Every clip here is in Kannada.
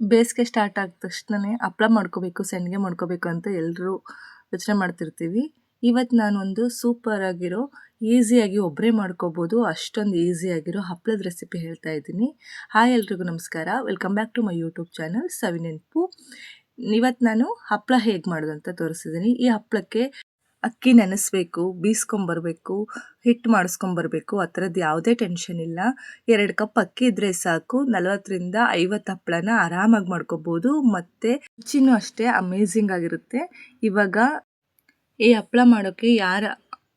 ಬೇಸಿಗೆ ಸ್ಟಾರ್ಟ್ ಆದ ತಕ್ಷಣನೇ ಹಪ್ಪಳ ಮಾಡ್ಕೋಬೇಕು ಸಂಡಿಗೆ ಮಾಡ್ಕೋಬೇಕು ಅಂತ ಎಲ್ಲರೂ ಯೋಚನೆ ಮಾಡ್ತಿರ್ತೀವಿ. ಇವತ್ತು ನಾನೊಂದು ಸೂಪರ್ ಆಗಿರೋ ಈಸಿಯಾಗಿ ಒಬ್ಬರೇ ಮಾಡ್ಕೋಬೋದು, ಅಷ್ಟೊಂದು ಈಸಿಯಾಗಿರೋ ಹಪ್ಪಳದ ರೆಸಿಪಿ ಹೇಳ್ತಾ ಇದ್ದೀನಿ. ಹಾಯ್ ಎಲ್ರಿಗೂ ನಮಸ್ಕಾರ. Welcome back to my YouTube channel Savinenapu ಇವತ್ತು ನಾನು ಹಪ್ಪಳ ಹೇಗೆ ಮಾಡೋದು ಅಂತ ತೋರಿಸಿದ್ದೀನಿ ಈ ಹಪ್ಪಳಕ್ಕೆ ಅಕ್ಕಿ ನೆನೆಸ್ಬೇಕು, ಬೀಸ್ಕೊಂಬರ್ಬೇಕು, ಹಿಟ್ಟು ಮಾಡಿಸ್ಕೊಂಬರ್ಬೇಕು, ಆ ಥರದ್ದು ಯಾವುದೇ ಟೆನ್ಷನ್ ಇಲ್ಲ. ಎರಡು ಕಪ್ ಅಕ್ಕಿ ಇದ್ದರೆ ಸಾಕು. ನಲವತ್ತರಿಂದ ಐವತ್ತು ಹಪ್ಪಳನ ಆರಾಮಾಗಿ ಮಾಡ್ಕೋಬೋದು. ಮತ್ತು ರುಚಿನೂ ಅಷ್ಟೇ ಅಮೇಝಿಂಗ್ ಆಗಿರುತ್ತೆ. ಇವಾಗ ಈ ಹಪ್ಪಳ ಮಾಡೋಕ್ಕೆ ಯಾರ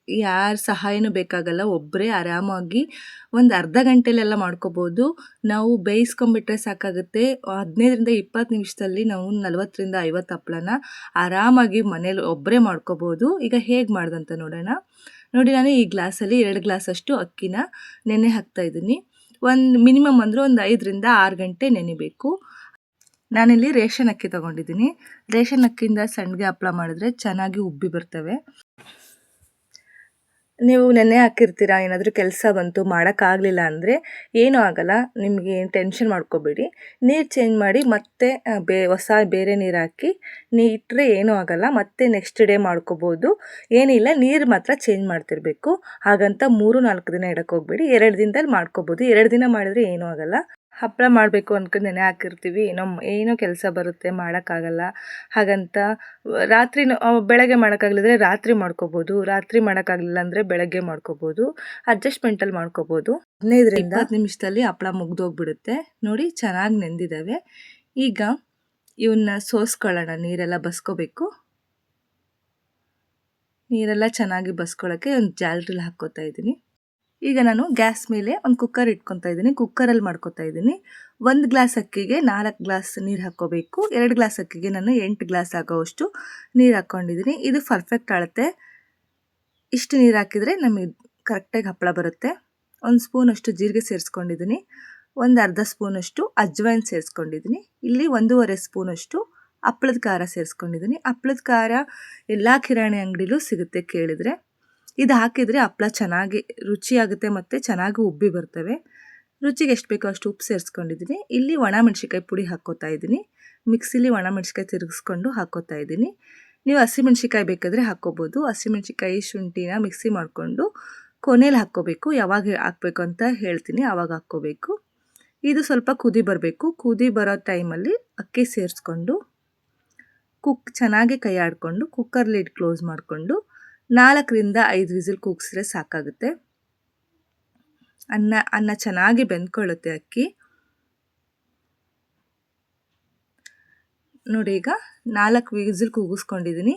ಯಾರ ಸಹಾಯನೂ ಬೇಕಾಗಲ್ಲ ಒಬ್ಬರೇ ಆರಾಮಾಗಿ ಒಂದು ಅರ್ಧ ಗಂಟೆಲೆಲ್ಲ ಮಾಡ್ಕೋಬೋದು. ನಾವು ಬೇಯಿಸ್ಕೊಂಬಿಟ್ರೆ ಸಾಕಾಗುತ್ತೆ. ಹದಿನೈದರಿಂದ ಇಪ್ಪತ್ತು ನಿಮಿಷದಲ್ಲಿ ನಾವು ನಲವತ್ತರಿಂದ ಐವತ್ತು ಹಪ್ಪಳನ ಆರಾಮಾಗಿ ಮನೇಲಿ ಒಬ್ಬರೇ ಮಾಡ್ಕೋಬೋದು. ಈಗ ಹೇಗೆ ಮಾಡ್ದಂತ ನೋಡೋಣ. ನೋಡಿ, ನಾನು ಈ ಗ್ಲಾಸಲ್ಲಿ ಎರಡು ಗ್ಲಾಸಷ್ಟು ಅಕ್ಕಿನ ನೆನೆ ಹಾಕ್ತಾ ಇದ್ದೀನಿ. ಒಂದು ಮಿನಿಮಮ್ ಅಂದರೆ ಒಂದು ಐದರಿಂದ ಆರು ಗಂಟೆ ನೆನೆಬೇಕು. ನಾನಿಲ್ಲಿ ರೇಷನ್ ಅಕ್ಕಿ ತೊಗೊಂಡಿದ್ದೀನಿ. ರೇಷನ್ ಅಕ್ಕಿಯಿಂದ ಸಣ್ಣಗೆ ಹಪ್ಪಳ ಮಾಡಿದ್ರೆ ಚೆನ್ನಾಗಿ ಉಬ್ಬಿ ಬರ್ತವೆ. ನೀವು ನೆನೆ ಹಾಕಿರ್ತೀರಾ? ಏನಾದರೂ ಕೆಲಸ ಬಂತು, ಮಾಡೋಕ್ಕಾಗಲಿಲ್ಲ ಅಂದರೆ ಏನೂ ಆಗಲ್ಲ, ನಿಮಗೆ ಟೆನ್ಷನ್ ಮಾಡ್ಕೋಬೇಡಿ. ನೀರು ಚೇಂಜ್ ಮಾಡಿ ಮತ್ತೆ ಬೇ, ಹೊಸ ಬೇರೆ ನೀರು ಹಾಕಿ ನೀ ಏನೂ ಆಗಲ್ಲ, ಮತ್ತೆ ನೆಕ್ಸ್ಟ್ ಡೇ ಮಾಡ್ಕೋಬೋದು. ಏನಿಲ್ಲ, ನೀರು ಮಾತ್ರ ಚೇಂಜ್ ಮಾಡ್ತಿರಬೇಕು. ಹಾಗಂತ ಮೂರು ನಾಲ್ಕು ದಿನ ಇಡಕ್ಕೆ ಹೋಗ್ಬೇಡಿ. ಎರಡು ದಿನದಲ್ಲಿ ಮಾಡ್ಕೋಬೋದು. ಎರಡು ದಿನ ಮಾಡಿದರೆ ಏನೂ ಆಗಲ್ಲ. ಹಪ್ಪಳ ಮಾಡಬೇಕು ಅಂದ್ಕೊಂಡು ನೆನೆ ಹಾಕಿರ್ತೀವಿ. ಏನೋ ಏನೋ ಕೆಲಸ ಬರುತ್ತೆ, ಮಾಡೋಕ್ಕಾಗಲ್ಲ. ಹಾಗಂತ, ರಾತ್ರಿ ಬೆಳಗ್ಗೆ ಮಾಡೋಕ್ಕಾಗಲಿದ್ರೆ ರಾತ್ರಿ ಮಾಡ್ಕೋಬೋದು. ರಾತ್ರಿ ಮಾಡೋಕ್ಕಾಗಲಿಲ್ಲ ಅಂದರೆ ಬೆಳಗ್ಗೆ ಮಾಡ್ಕೋಬೋದು. ಅಡ್ಜಸ್ಟ್ಮೆಂಟಲ್ಲಿ ಮಾಡ್ಕೋಬೋದು. ಹದಿನೈದರಿಂದ ಹತ್ತು ನಿಮಿಷದಲ್ಲಿ ಹಪ್ಪಳ ಮುಗ್ದೋಗ್ಬಿಡುತ್ತೆ. ನೋಡಿ, ಚೆನ್ನಾಗಿ ನೆಂದಿದ್ದಾವೆ ಈಗ ಇವನ್ನ ಸೋಸ್ಕೊಳ್ಳೋಣ. ನೀರೆಲ್ಲ ಬಸ್ಕೋಬೇಕು. ನೀರೆಲ್ಲ ಚೆನ್ನಾಗಿ ಬಸ್ಕೊಳ್ಳೋಕ್ಕೆ ಒಂದು ಜಾಲರಿಲಿ ಹಾಕ್ಕೋತಾ ಇದ್ದೀನಿ. ಈಗ ನಾನು ಗ್ಯಾಸ್ ಮೇಲೆ ಒಂದು ಕುಕ್ಕರ್ ಇಟ್ಕೊತಾ ಇದ್ದೀನಿ. ಕುಕ್ಕರಲ್ಲಿ ಮಾಡ್ಕೊತಾ ಇದ್ದೀನಿ. ಒಂದು ಗ್ಲಾಸ್ ಅಕ್ಕಿಗೆ ನಾಲ್ಕು ಗ್ಲಾಸ್ ನೀರು ಹಾಕ್ಕೋಬೇಕು. ಎರಡು ಗ್ಲಾಸ್ ಅಕ್ಕಿಗೆ ನಾನು ಎಂಟು ಗ್ಲಾಸ್ ಆಗೋವಷ್ಟು ನೀರು ಹಾಕ್ಕೊಂಡಿದ್ದೀನಿ. ಇದು ಪರ್ಫೆಕ್ಟ್ ಅಳತೆ ಇಷ್ಟು ನೀರು ಹಾಕಿದರೆ ನಮಗೆ ಕರೆಕ್ಟಾಗಿ ಹಪ್ಪಳ ಬರುತ್ತೆ. ಒಂದು ಸ್ಪೂನಷ್ಟು ಜೀರಿಗೆ ಸೇರಿಸ್ಕೊಂಡಿದ್ದೀನಿ. ಒಂದು ಅರ್ಧ ಸ್ಪೂನಷ್ಟು ಅಜ್ವೈನ್ ಸೇರಿಸ್ಕೊಂಡಿದ್ದೀನಿ. ಇಲ್ಲಿ ಒಂದೂವರೆ ಸ್ಪೂನಷ್ಟು ಹಪ್ಪಳದ ಖಾರ ಸೇರಿಸ್ಕೊಂಡಿದ್ದೀನಿ. ಹಪ್ಪಳದ ಖಾರ ಎಲ್ಲ ಕಿರಾಣಿ ಅಂಗಡಿಲೂ ಸಿಗುತ್ತೆ ಕೇಳಿದರೆ. ಇದು ಹಾಕಿದರೆ ಹಪ್ಪಳ ಚೆನ್ನಾಗಿ ರುಚಿಯಾಗುತ್ತೆ ಮತ್ತು ಚೆನ್ನಾಗಿ ಉಬ್ಬಿ ಬರ್ತವೆ. ರುಚಿಗೆ ಎಷ್ಟು ಬೇಕೋ ಅಷ್ಟು ಉಪ್ಪು ಸೇರಿಸ್ಕೊಂಡಿದ್ದೀನಿ. ಇಲ್ಲಿ ಒಣ ಮೆಣಸಿಕಾಯಿ ಪುಡಿ ಹಾಕ್ಕೋತಾ ಇದ್ದೀನಿ. ಮಿಕ್ಸಿಲಿ ಒಣ ಮೆಣಸಿಕಾಯಿ ತಿರುಗಿಸ್ಕೊಂಡು ಹಾಕ್ಕೋತಾ ಇದ್ದೀನಿ. ನೀವು ಹಸಿಮೆಣ್ಸಿಕಾಯಿ ಬೇಕಾದರೆ ಹಾಕ್ಕೋಬೋದು. ಹಸಿಮೆಣ್ಸಿಕಾಯಿ ಶುಂಠಿನ ಮಿಕ್ಸಿ ಮಾಡಿಕೊಂಡು ಕೊನೆಯಲ್ಲಿ ಹಾಕ್ಕೋಬೇಕು. ಯಾವಾಗ ಹಾಕಬೇಕು ಅಂತ ಹೇಳ್ತೀನಿ ಆವಾಗ ಹಾಕ್ಕೋಬೇಕು. ಇದು ಸ್ವಲ್ಪ ಕುದಿ ಬರಬೇಕು. ಕುದಿ ಬರೋ ಟೈಮಲ್ಲಿ ಅಕ್ಕಿ ಸೇರಿಸ್ಕೊಂಡು, ಕುಕ್ ಚೆನ್ನಾಗಿ ಕೈ ಆಡಿಕೊಂಡು ಕುಕ್ಕರ್ ಲಿಡ್ ಕ್ಲೋಸ್ ಮಾಡಿಕೊಂಡು ನಾಲ್ಕರಿಂದ ಐದು ವಿಸಿಲ್ ಕೂಗಿಸಿದ್ರೆ ಸಾಕಾಗುತ್ತೆ. ಅನ್ನ ಅನ್ನ ಚೆನ್ನಾಗಿ ಬೆಂದ್ಕೊಳ್ಳುತ್ತೆ ಅಕ್ಕಿ. ನೋಡಿ ಈಗ ನಾಲ್ಕು ವಿಸಿಲ್ ಕೂಗಿಸ್ಕೊಂಡಿದ್ದೀನಿ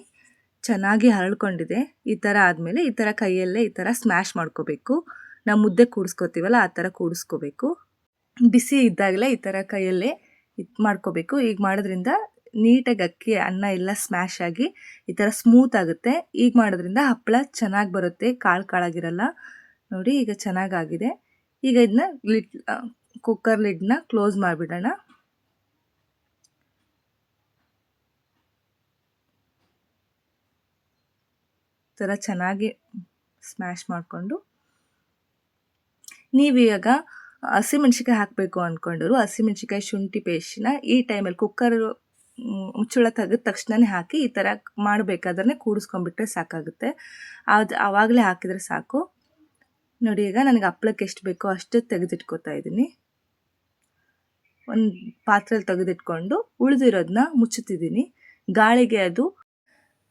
ಚೆನ್ನಾಗಿ ಹರಳ್ಕೊಂಡಿದೆ. ಈ ಥರ ಆದಮೇಲೆ ಈ ಥರ ಕೈಯಲ್ಲೇ ಈ ಥರ ಸ್ಮ್ಯಾಶ್ ಮಾಡ್ಕೋಬೇಕು. ನಾವು ಮುದ್ದೆ ಕೂಡಿಸ್ಕೋತೀವಲ್ಲ, ಆ ಥರ ಕೂಡಿಸ್ಕೋಬೇಕು. ಬಿಸಿ ಇದ್ದಾಗಲೇ ಈ ಥರ ಕೈಯಲ್ಲೇ ಇದು ಮಾಡ್ಕೋಬೇಕು. ಈಗ ಮಾಡೋದ್ರಿಂದ ನೀಟಾಗಿ ಅಕ್ಕಿ ಅನ್ನ ಎಲ್ಲ ಸ್ಮ್ಯಾಶ್ ಆಗಿ ಈ ಥರ ಸ್ಮೂತ್ ಆಗುತ್ತೆ. ಈಗ ಮಾಡೋದ್ರಿಂದ ಹಪ್ಪಳ ಚೆನ್ನಾಗಿ ಬರುತ್ತೆ. ಕಾಳು ಕಾಳಾಗಿರಲ್ಲ. ನೋಡಿ ಈಗ ಚೆನ್ನಾಗಾಗಿದೆ. ಈಗ ಇದನ್ನ ಲಿಡ್ ಕುಕ್ಕರ್ ಲಿಡ್ನ ಕ್ಲೋಸ್ ಮಾಡಿಬಿಡೋಣ. ಥರ ಚೆನ್ನಾಗಿ ಸ್ಮ್ಯಾಶ್ ಮಾಡಿಕೊಂಡು. ನೀವು ಇವಾಗ ಹಸಿಮೆಣ್ಸಿಕಾಯಿ ಹಾಕಬೇಕು ಅಂದ್ಕೊಂಡ್ರು ಹಸಿಮೆಣ್ಸಿಕಾಯಿ ಶುಂಠಿ ಪೇಸ್ಟ್ನ ಈ ಟೈಮಲ್ಲಿ ಕುಕ್ಕರ್ ಮುಚ್ಚಳ ತೆಗೆದ ತಕ್ಷಣನೇ ಹಾಕಿ ಈ ಥರ ಮಾಡಬೇಕಾದ್ರೆ ಕೂಡಿಸ್ಕೊಂಡ್ಬಿಟ್ರೆ ಸಾಕಾಗುತ್ತೆ. ಅದು ಆವಾಗಲೇ ಹಾಕಿದರೆ ಸಾಕು. ನೋಡಿ, ಈಗ ನನಗೆ ಹಪ್ಳಕ್ಕೆ ಎಷ್ಟು ಬೇಕೋ ಅಷ್ಟು ತೆಗೆದಿಟ್ಕೋತಾ ಇದ್ದೀನಿ. ಒಂದು ಪಾತ್ರೆಯಲ್ಲಿ ತೆಗೆದಿಟ್ಕೊಂಡು ಉಳಿದಿರೋದನ್ನ ಮುಚ್ಚುತ್ತಿದ್ದೀನಿ. ಗಾಳಿಗೆ ಅದು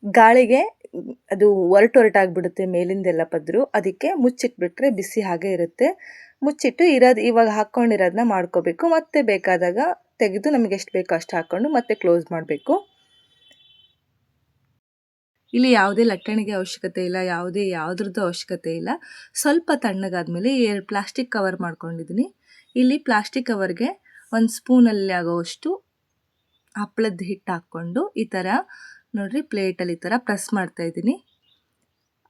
ಗಾಳಿಗೆ ಅದು ಒರಟು ಒರಟಾಗ್ಬಿಡುತ್ತೆ ಮೇಲಿಂದೆಲ್ಲ ಪದರು. ಅದಕ್ಕೆ ಮುಚ್ಚಿಟ್ಬಿಟ್ರೆ ಬಿಸಿ ಹಾಗೆ ಇರುತ್ತೆ. ಮುಚ್ಚಿಟ್ಟು ಇರೋದು ಇವಾಗ ಹಾಕ್ಕೊಂಡಿರೋದನ್ನ ಮಾಡ್ಕೋಬೇಕು. ಮತ್ತೆ ಬೇಕಾದಾಗ ತೆಗೆದು ನಮಗೆ ಎಷ್ಟು ಬೇಕೋ ಅಷ್ಟು ಹಾಕ್ಕೊಂಡು ಮತ್ತೆ ಕ್ಲೋಸ್ ಮಾಡಬೇಕು. ಇಲ್ಲಿ ಯಾವುದೇ ಲಟ್ಟಣಿಗೆ ಅವಶ್ಯಕತೆ ಇಲ್ಲ, ಯಾವುದೇ ಯಾವುದ್ರದ್ದು ಅವಶ್ಯಕತೆ ಇಲ್ಲ. ಸ್ವಲ್ಪ ತಣ್ಣಗಾದ್ಮೇಲೆ ಎರಡು ಪ್ಲಾಸ್ಟಿಕ್ ಕವರ್ ಮಾಡ್ಕೊಂಡಿದ್ದೀನಿ. ಇಲ್ಲಿ ಪ್ಲಾಸ್ಟಿಕ್ ಕವರ್ಗೆ ಒಂದು ಸ್ಪೂನಲ್ಲಿ ಆಗೋವಷ್ಟು ಹಪ್ಪಳದ ಹಿಟ್ಟು ಹಾಕ್ಕೊಂಡು ಈ ಥರ ನೋಡಿರಿ ಪ್ಲೇಟಲ್ಲಿ ಈ ಥರ ಪ್ರೆಸ್ ಮಾಡ್ತಾಯಿದ್ದೀನಿ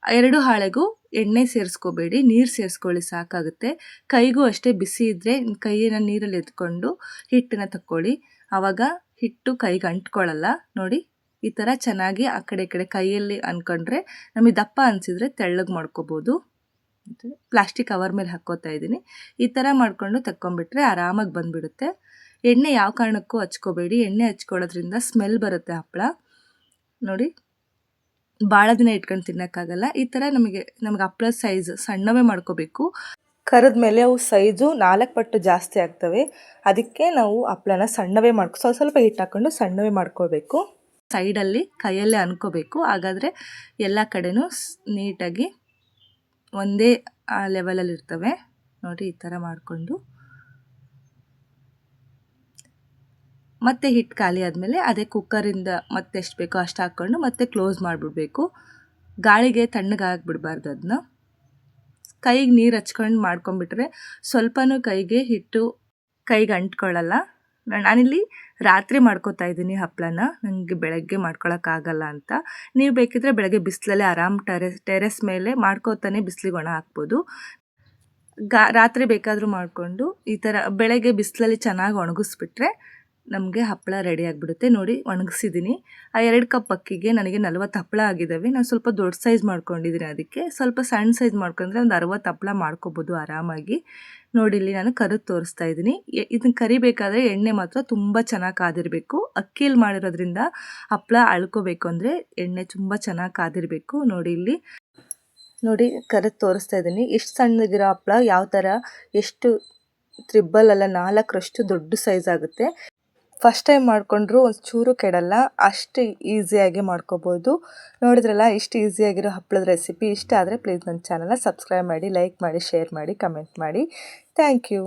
ಎರಡು ಹಾಳೆಗೂ ಎಣ್ಣೆ ಸೇರಿಸ್ಕೋಬೇಡಿ, ನೀರು ಸೇರಿಸ್ಕೊಳ್ಳಿ ಸಾಕಾಗುತ್ತೆ. ಕೈಗೂ ಅಷ್ಟೇ ಬಿಸಿ ಇದ್ದರೆ ಕೈಯನ್ನು ನೀರಲ್ಲಿ ಎತ್ಕೊಂಡು ಹಿಟ್ಟನ್ನು ತಕ್ಕೊಳ್ಳಿ. ಆವಾಗ ಹಿಟ್ಟು ಕೈಗೆ ಅಂಟ್ಕೊಳ್ಳಲ್ಲ. ನೋಡಿ, ಈ ಥರ ಚೆನ್ನಾಗಿ ಆ ಕಡೆ ಈ ಕಡೆ ಕೈಯಲ್ಲಿ ಅಂದ್ಕೊಂಡ್ರೆ ನಮಗೆ ದಪ್ಪ ಅನಿಸಿದ್ರೆ ತೆಳ್ಳಗೆ ಮಾಡ್ಕೋಬೋದು. ಪ್ಲಾಸ್ಟಿಕ್ ಕವರ್ ಮೇಲೆ ಹಾಕ್ಕೋತಾ ಇದ್ದೀನಿ. ಈ ಥರ ಮಾಡಿಕೊಂಡು ತಕ್ಕೊಂಬಿಟ್ರೆ ಆರಾಮಾಗಿ ಬಂದುಬಿಡುತ್ತೆ. ಎಣ್ಣೆ ಯಾವ ಕಾರಣಕ್ಕೂ ಹಚ್ಕೋಬೇಡಿ. ಎಣ್ಣೆ ಹಚ್ಕೊಳ್ಳೋದ್ರಿಂದ ಸ್ಮೆಲ್ ಬರುತ್ತೆ ಹಪ್ಪಳ. ನೋಡಿ ಭಾಳ ದಿನ ಇಟ್ಕೊಂಡು ತಿನ್ನೋಕ್ಕಾಗಲ್ಲ. ಈ ಥರ ನಮಗೆ, ನಮ್ಗೆ ಹಪ್ಪಳ ಸೈಜ್ ಸಣ್ಣವೇ ಮಾಡ್ಕೋಬೇಕು. ಕರಿದ ಮೇಲೆ ಅವು ಸೈಜು ನಾಲ್ಕು ಪಟ್ಟು ಜಾಸ್ತಿ ಆಗ್ತವೆ. ಅದಕ್ಕೆ ನಾವು ಹಪ್ಪಳನ ಸಣ್ಣವೇ ಮಾಡ್ಕೊ, ಸ್ವಲ್ಪ ಸ್ವಲ್ಪ ಹಿಟ್ಟು ಹಾಕ್ಕೊಂಡು ಸಣ್ಣವೇ ಮಾಡ್ಕೋಬೇಕು ಸೈಡಲ್ಲಿ ಕೈಯಲ್ಲೇ ಅನ್ಕೋಬೇಕು. ಹಾಗಾದರೆ ಎಲ್ಲ ಕಡೆನೂ ನೀಟಾಗಿ ಒಂದೇ ಲೆವೆಲಲ್ಲಿ ಇರ್ತವೆ ನೋಡಿ ಈ ಥರ ಮಾಡಿಕೊಂಡು. ಮತ್ತೆ ಹಿಟ್ಟು ಖಾಲಿ ಆದಮೇಲೆ ಅದೇ ಕುಕ್ಕರಿಂದ ಮತ್ತೆ ಎಷ್ಟು ಬೇಕೋ ಅಷ್ಟು ಹಾಕ್ಕೊಂಡು ಮತ್ತೆ ಕ್ಲೋಸ್ ಮಾಡಿಬಿಡ್ಬೇಕು. ಗಾಳಿಗೆ ತಣ್ಣಗಾಗ್ಬಿಡ್ಬಾರ್ದು ಅದನ್ನ ಕೈಗೆ ನೀರು ಹಚ್ಕೊಂಡು ಮಾಡ್ಕೊಂಬಿಟ್ರೆ ಸ್ವಲ್ಪನೂ ಕೈಗೆ ಹಿಟ್ಟು ಕೈಗೆ ಅಂಟ್ಕೊಳ್ಳಲ್ಲ ನಾನ್- ನಾನಿಲ್ಲಿ ರಾತ್ರಿ ಮಾಡ್ಕೋತಾ ಇದ್ದೀನಿ ಹಪ್ಪಳನ ನನಗೆ ಬೆಳಗ್ಗೆ ಮಾಡ್ಕೊಳಕ್ಕಾಗಲ್ಲ ಅಂತ. ನೀವು ಬೇಕಿದ್ರೆ ಬೆಳಗ್ಗೆ ಬಿಸಿಲಲ್ಲೇ ಆರಾಮ್ ಟೆರೆಸ್ ಟೆರೆಸ್ ಮೇಲೆ ಮಾಡ್ಕೋತಾನೆ ಬಿಸಿಲಿಗೆ ಒಣ ಹಾಕ್ಬೋದು. ಗಾ ರಾತ್ರಿ ಬೇಕಾದರೂ ಮಾಡಿಕೊಂಡು ಈ ಥರ ಬೆಳಗ್ಗೆ ಬಿಸಿಲಲ್ಲಿ ಚೆನ್ನಾಗಿ ಒಣಗಿಸ್ಬಿಟ್ರೆ ನಮಗೆ ಹಪ್ಪಳ ರೆಡಿ ಆಗಿಬಿಡುತ್ತೆ. ನೋಡಿ ಒಣಗಿಸಿದ್ದೀನಿ ಆ ಎರಡು ಕಪ್ ಅಕ್ಕಿಗೆ ನನಗೆ ನಲ್ವತ್ತು ಹಪ್ಪಳ ಆಗಿದ್ದಾವೆ ನಾನು ಸ್ವಲ್ಪ ದೊಡ್ಡ ಸೈಜ್ ಮಾಡ್ಕೊಂಡಿದ್ದೀನಿ ಅದಕ್ಕೆ. ಸ್ವಲ್ಪ ಸಣ್ಣ ಸೈಜ್ ಮಾಡ್ಕೊಂಡ್ರೆ ಒಂದು ಅರವತ್ತು ಹಪ್ಪಳ ಮಾಡ್ಕೋಬೋದು ಆರಾಮಾಗಿ. ನೋಡಿ, ಇಲ್ಲಿ ನಾನು ಕರಿದು ತೋರಿಸ್ತಾ ಇದ್ದೀನಿ ಇದನ್ನ ಕರಿಬೇಕಾದ್ರೆ ಎಣ್ಣೆ ಮಾತ್ರ ತುಂಬ ಚೆನ್ನಾಗಿ ಕಾದಿರಬೇಕು. ಅಕ್ಕಿಯಲ್ಲಿ ಮಾಡಿರೋದ್ರಿಂದ ಹಪ್ಪಳ ಅಳ್ಕೋಬೇಕು ಅಂದರೆ ಎಣ್ಣೆ ತುಂಬ ಚೆನ್ನಾಗಿ ಕಾದಿರಬೇಕು. ನೋಡಿ, ಇಲ್ಲಿ ನೋಡಿ, ಕರೆದು ತೋರಿಸ್ತಾ ಇದ್ದೀನಿ ಎಷ್ಟು ಸಣ್ಣದಿರೋ ಹಪ್ಪಳ ಯಾವ ಥರ ಎಷ್ಟು ತ್ರಿಬ್ಬಲ್ ಅಲ್ಲ ನಾಲ್ಕರಷ್ಟು ದೊಡ್ಡ ಸೈಜ್ ಆಗುತ್ತೆ. ಫಸ್ಟ್ ಟೈಮ್ ಮಾಡಿಕೊಂಡ್ರು ಒಂದು ಚೂರು ಕೆಡಲ್ಲ, ಅಷ್ಟು ಈಸಿಯಾಗಿ ಮಾಡ್ಕೋಬೋದು. ನೋಡಿದ್ರಲ್ಲ, ಇಷ್ಟು ಈಸಿಯಾಗಿರೋ ಹಪ್ಪಳದ ರೆಸಿಪಿ ಇಷ್ಟ ಆದರೆ ಪ್ಲೀಸ್ ನನ್ನ ಚಾನಲ್ನ ಸಬ್ಸ್ಕ್ರೈಬ್ ಮಾಡಿ ಲೈಕ್ ಮಾಡಿ ಶೇರ್ ಮಾಡಿ ಕಮೆಂಟ್ ಮಾಡಿ. Thank you